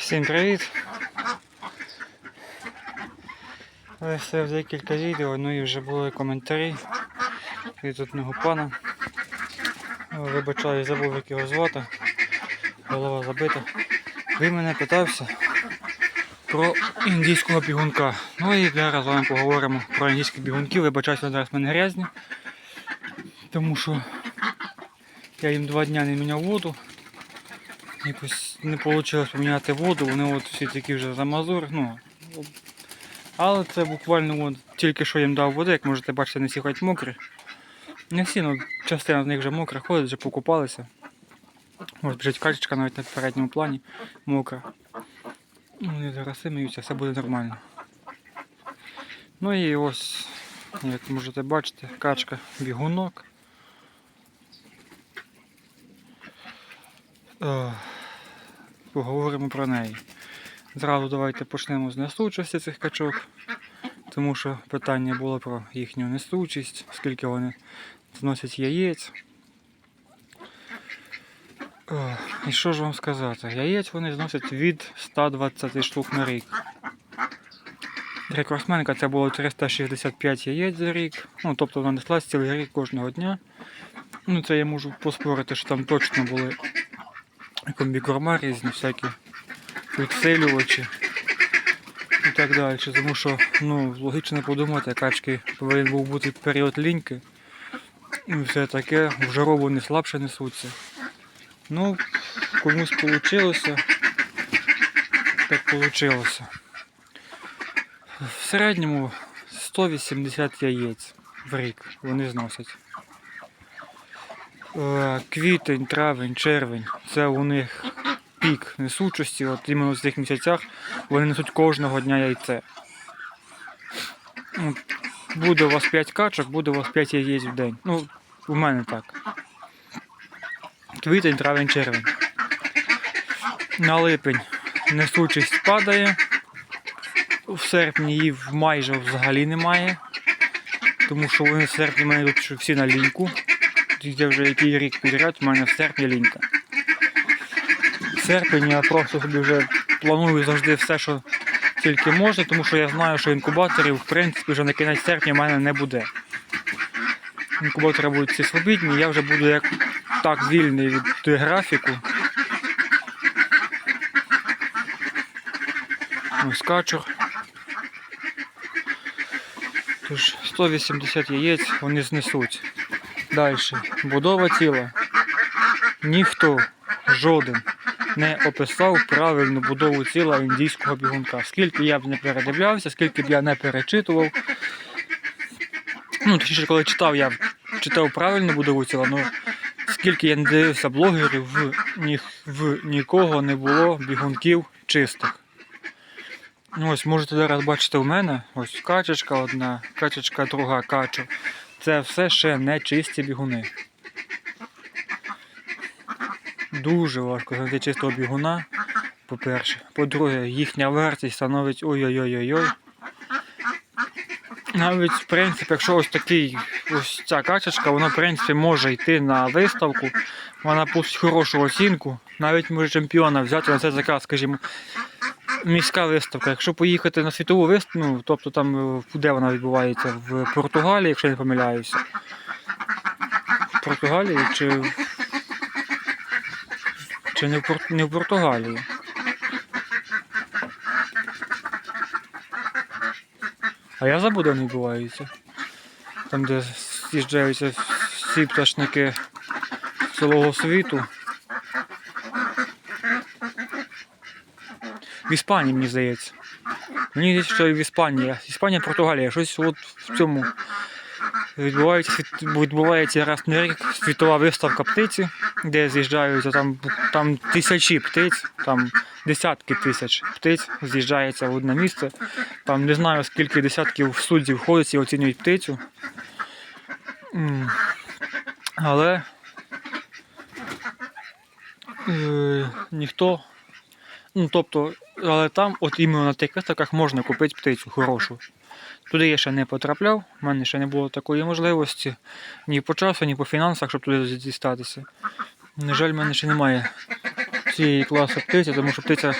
Всім привіт! Виставив декілька відео, ну і вже були коментарі від одного пана. Вибачаю, забув як його звати. Голова забита. Він мене питався про індійського бігунка. Ну і зараз з вами поговоримо про індійські бігунки. Вибачаюсь, вони зараз в мене грязні. Тому що я їм два дня не міняв воду. Якось не вийшло поміняти воду, вони от всі такі вже замазури. Ну, але це буквально от, тільки що їм дав води, як можете бачити, не всі хоч мокрі. Не всі, ну частина з них вже мокра, ходить, вже покупалися. Ось біжить качечка навіть на передньому плані мокра. Вони зараз миються, все буде нормально. Ну і ось, як можете бачити, качка бігунок. Е, Поговоримо про неї. Зразу давайте почнемо з несучості цих качок, тому що питання було про їхню несучість, скільки вони зносять яєць. І що ж вам сказати? Яєць вони зносять від 120 штук на рік. Рекордсменка це було 365 яєць за рік. Ну, тобто вона неслась цілий рік кожного дня. Ну, це я можу поспорити, що там точно були комбікорма різні, всякі підсилювачі і так далі. Тому що, ну, логічно подумати, качки повинен був бути період ліньки. І все таке, в жару вони слабше несуться. Ну, комусь вийшло, так вийшло. В середньому 180 яєць в рік вони зносять. Е, Квітень, травень, червень це у них пік несучості. От іменно в цих місяцях вони несуть кожного дня яйце. Буде у вас 5 качок, буде у вас 5 яєць в день. Ну, у мене так. Квітень, травень, червень. На липень несучість падає. В серпні її майже взагалі немає. Тому що вони в серпні мене тут всі на ліньку. Я вже який рік підряд, у мене в серпні лінька. В серпень я просто собі вже планую завжди все, що тільки можна, тому що я знаю, що інкубаторів в принципі вже на кінець серпня в мене не буде. Інкубатори будуть всі свобідні, я вже буду як так вільний від графіку. Ось. Тож 180 яєць вони знесуть. Далі. Будова тіла. Ніхто жоден не описав правильну будову тіла індійського бігунка. Скільки я б не передивлявся, скільки б я не перечитував. Ну, точніше, коли читав, я читав правильну будову тіла, але скільки я не дивився блогерів, в, ні, в нікого не було бігунків чистих. Ну, Ось можете зараз бачити у мене, ось качечка одна, качечка друга, качур. Це все ще не чисті бігуни. Дуже важко знайти чистого бігуна, по-перше. По-друге, їхня вартість становить ой-ой-ой-ой-ой. Навіть, в принципі, якщо ось такий, ось ця качечка, вона, в принципі, може йти на виставку, вона пустить хорошу оцінку, навіть може чемпіона взяти, на це така, скажімо, міська виставка. Якщо поїхати на світову виставку, ну, тобто там, е, де вона відбувається, в Португалії, якщо я не помиляюся. В Португалії чи, чи не, в, Пор- не в Португалії. А я забуду, де вони відбуваються. Там, де з'їжджаються всі пташники цілого світу. В Іспанії, мені здається. Мені здається, що і в Іспанії. Іспанія, Португалія. Щось от в цьому відбувається, відбувається раз на рік світова виставка птиці, де з'їжджаються там, там тисячі птиць, там десятки тисяч птиць з'їжджається в одне місце. Там не знаю скільки десятків суддів ходять і оцінюють птицю. Але е, ніхто Ну, тобто, але там, от іменно на тих виставках можна купити птицю хорошу. Туди я ще не потрапляв, в мене ще не було такої можливості ні по часу, ні по фінансах, щоб туди дістатися. На жаль, в мене ще немає цієї класу птиці, тому що птиця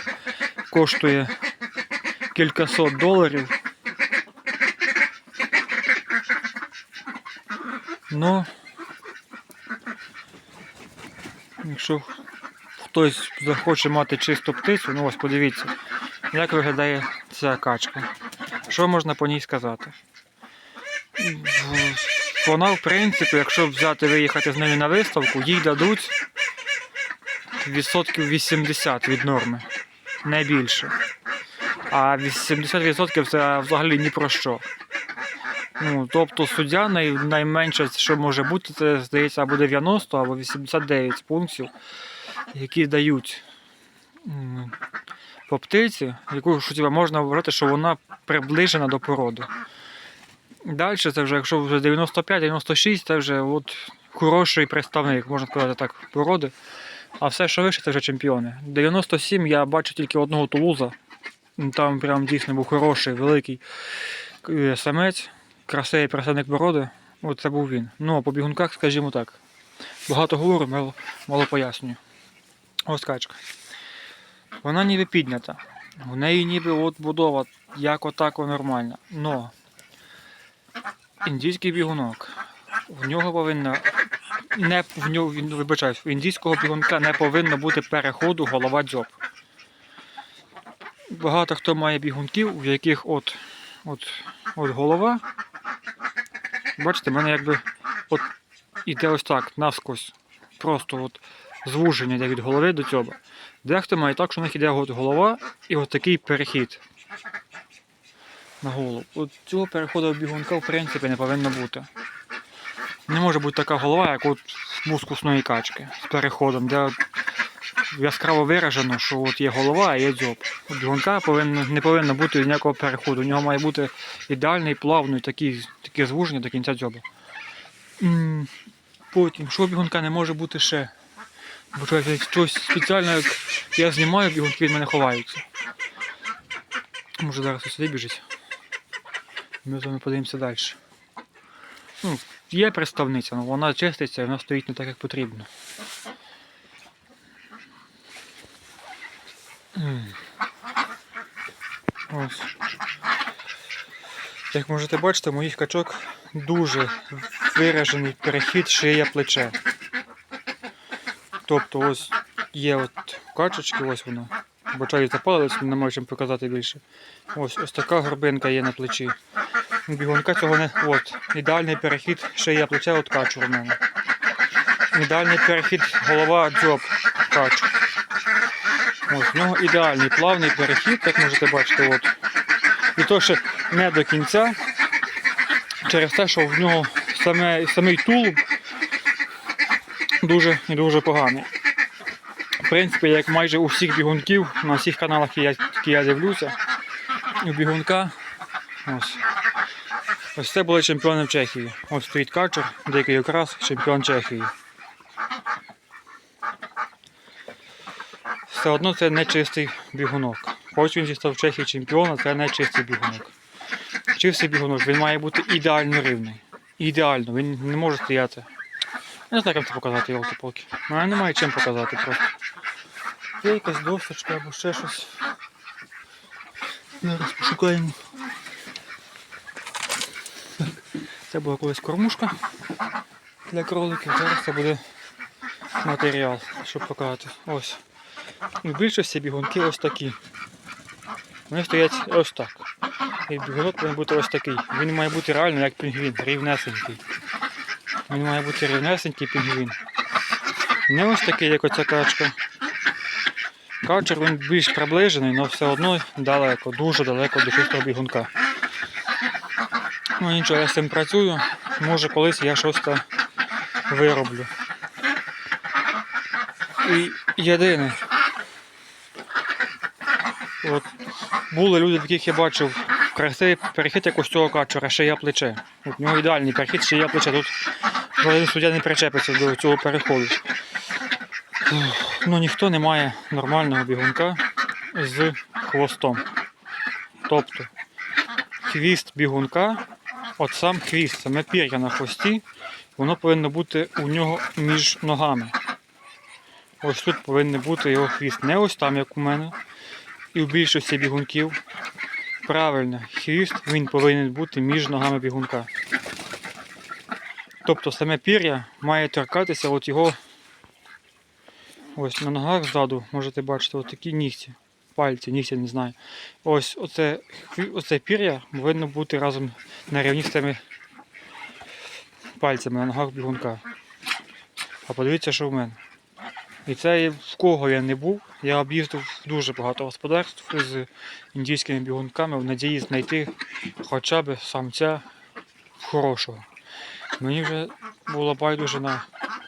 коштує кількасот доларів. Ну, якщо хтось захоче мати чисту птицю, ну ось подивіться, як виглядає ця качка. Що можна по ній сказати? Вона, в принципі, якщо взяти виїхати з нею на виставку, їй дадуть відсотків 80 від норми, не більше. А 80% це взагалі ні про що. Ну, тобто суддя най, найменше, що може бути, це здається або 90, або 89 пунктів, які дають по птиці, яку що, типа, можна вважати, що вона приближена до породи. Далі це вже, якщо вже 95-96, це вже от хороший представник, можна сказати так, породи. А все, що вище, це вже чемпіони. 97 я бачу тільки одного тулуза. Там прям дійсно був хороший, великий е, самець, красивий представник породи. От це був він. Ну, а по бігунках, скажімо так. Багато говорю, мало, мало пояснюю. Ось качка. Вона ніби піднята. У неї ніби от будова, як отако нормальна. Но індійський бігунок. В нього повинна не в нього, вибачаюсь, у індійського бігунка не повинно бути переходу голова дзьоб. Багато хто має бігунків, в яких от, от, от голова. Бачите, в мене якби от іде ось так, наскось. Просто от звуження йде від голови до дзьоба. Дехто має так, що в них іде от голова і от такий перехід на голову. От цього переходу бігунка в принципі не повинно бути. Не може бути така голова, як от мускусної качки з переходом, де яскраво виражено, що от є голова, а є дзьоб. У бігунка повинно, не повинно бути ніякого переходу. У нього має бути ідеальний, плавний, такий, таке звуження до кінця дзьоба. Потім, що бігунка не може бути ще? Бо щось- щось спеціально, як я знімаю, і бігунки від мене ховаються. Може зараз сюди біжить. Ми з вами подивимося далі. Ну, є представниця, але вона чиститься і вона стоїть не так, як потрібно. Ось. Як можете бачити, у моїх качок дуже виражений перехід шия плече. Тобто ось є от качечки, ось вона. Бачаю запалилась, не чим показати більше. Ось ось така горбинка є на плечі. Бігунка цього не. От. Ідеальний перехід шия плече от качу в мене. Ідеальний перехід голова дзьоб качу. Ось, в нього ідеальний плавний перехід, як можете бачити. От. І то ще не до кінця. Через те, що в нього саме, самий тулуб дуже і дуже поганий. В принципі, як майже у всіх бігунків, на всіх каналах, які я, дивлюся, у бігунка ось. Ось це були чемпіони в Чехії. Ось стоїть качер, дикий окрас, чемпіон Чехії. Все одно це не чистий бігунок. Хоч він став в Чехії чемпіоном, це не чистий бігунок. Чистий бігунок, він має бути ідеально рівний. Ідеально, він не може стояти. Не знаю, як це показати його поки. У мене немає чим показати просто. Є якась досочка або ще щось. Зараз пошукаємо. Це була колись кормушка для кроликів, зараз це буде матеріал, щоб показати. Ось. В більшості бігунки ось такі. Вони стоять ось так. І бігунок повинен бути ось такий. Він має бути реально як пінгвін, рівнесенький. Він має бути рівнесенький пінгвін. Не ось такий, як оця качка. Качер він більш приближений, але все одно далеко, дуже далеко до чистого бігунка. Ну нічого, я з цим працюю. Може колись я щось та вироблю. І єдине. От були люди, в яких я бачив красивий перехід як ось цього качера, шия плече. От у нього ідеальний перехід шия плече. Тут жоден суддя не причепиться до цього переходу. Ну ніхто не має нормального бігунка з хвостом. Тобто хвіст бігунка, от сам хвіст, саме пір'я на хвості, воно повинно бути у нього між ногами. Ось тут повинен бути його хвіст. Не ось там, як у мене. і в більшості бігунків правильно, хвіст він повинен бути між ногами бігунка. Тобто саме пір'я має торкатися от його ось на ногах ззаду, можете бачити, от такі нігті. Пальці, нігті, не знаю. Ось оце, оце пір'я повинно бути разом на рівні з цими пальцями на ногах бігунка. А подивіться, що в мене. І це в кого я не був. Я об'їздив дуже багато господарств з індійськими бігунками в надії знайти хоча б самця хорошого. Мені вже було байдуже на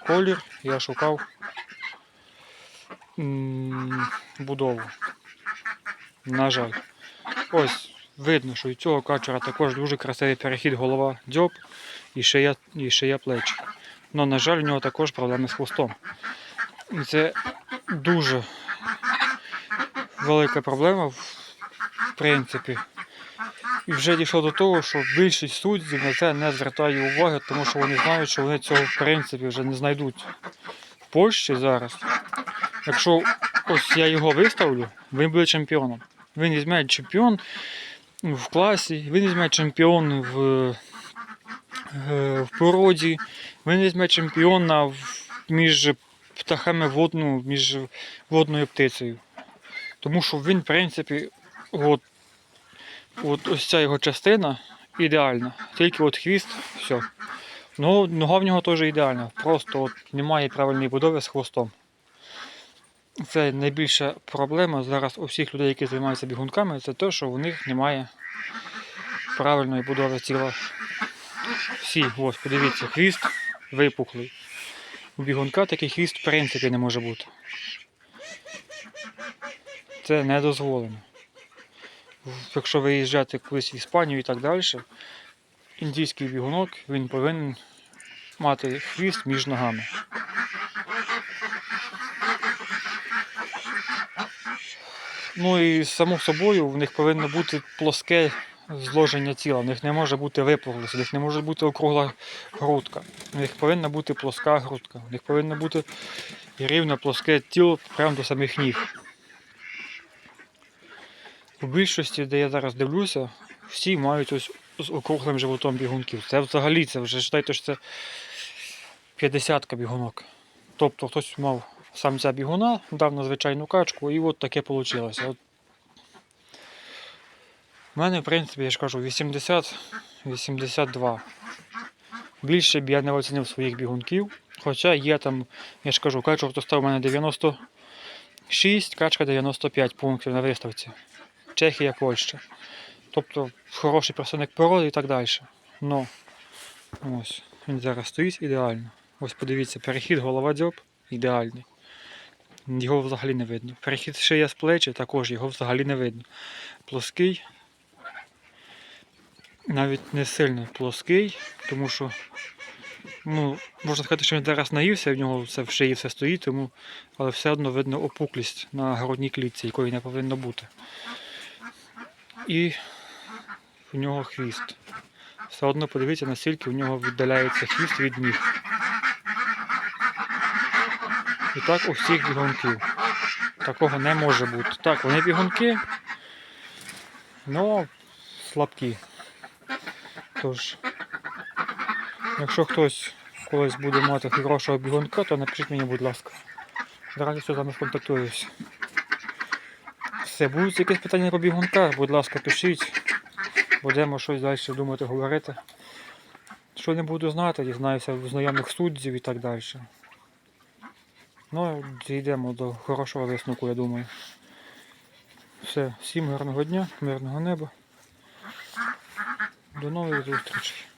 колір, я шукав будову. На жаль. Ось видно, що у цього качера також дуже красивий перехід голова дзьоб і шия, і шия плеч. Але, на жаль, у нього також проблеми з хвостом. Це дуже велика проблема, в принципі. І вже дійшло до того, що більшість суддів на це не звертає уваги, тому що вони знають, що вони цього в принципі вже не знайдуть в Польщі зараз. Якщо ось я його виставлю, він буде чемпіоном. Він візьме чемпіон в класі, він візьме чемпіон в, е, в породі, він візьме чемпіона між птахами водну, між водною птицею. Тому що він, в принципі, от, от ось ця його частина ідеальна. Тільки от хвіст, все. Ну, нога в нього теж ідеальна. Просто от немає правильної будови з хвостом. Це найбільша проблема зараз у всіх людей, які займаються бігунками, це те, що у них немає правильної будови тіла. Всі, ось, подивіться, хвіст випуклий. У бігунка такий хвіст в принципі не може бути. Це не дозволено. Якщо виїжджати колись в Іспанію і так далі, індійський бігунок він повинен мати хвіст між ногами. Ну і само собою в них повинно бути плоске зложення тіла. В них не може бути випуклості, в них не може бути округла грудка. В них повинна бути плоска грудка. В них повинно бути рівне плоске тіло прямо до самих ніг. У більшості, де я зараз дивлюся, всі мають ось з округлим животом бігунків. Це взагалі це вже вважайте, що це 50 бігунок. Тобто хтось мав самця бігуна, дав на звичайну качку, і от таке вийшло. От. У мене, в принципі, я ж кажу, 80-82. Більше б я не оцінив своїх бігунків. Хоча є там, я ж кажу, качок то став у мене 96, качка 95 пунктів на виставці. Чехія, Польща. Тобто хороший представник породи і так далі. Но ось, він зараз стоїть ідеально. Ось подивіться, перехід голова дзьоб ідеальний. Його взагалі не видно. Перехід шия з плечі також його взагалі не видно. Плоский. Навіть не сильно плоский, тому що ну, можна сказати, що він зараз наївся, в нього все в шиї все стоїть, тому, але все одно видно опуклість на грудній клітці, якої не повинно бути. І в нього хвіст. Все одно подивіться, наскільки в нього віддаляється хвіст від ніг. І так у всіх бігунків. Такого не може бути. Так, вони бігунки, але слабкі. Тож, якщо хтось колись буде мати хорошого бігунка, то напишіть мені, будь ласка. З радістю з вами сконтактуюсь. Все, будуть якісь питання по бігунках, будь ласка, пишіть. Будемо щось далі думати, говорити. Що не буду знати, дізнаюся в знайомих суддів і так далі. Ну, дійдемо до хорошого висновку, я думаю. Все, всім гарного дня, мирного неба. До нових зустрічей.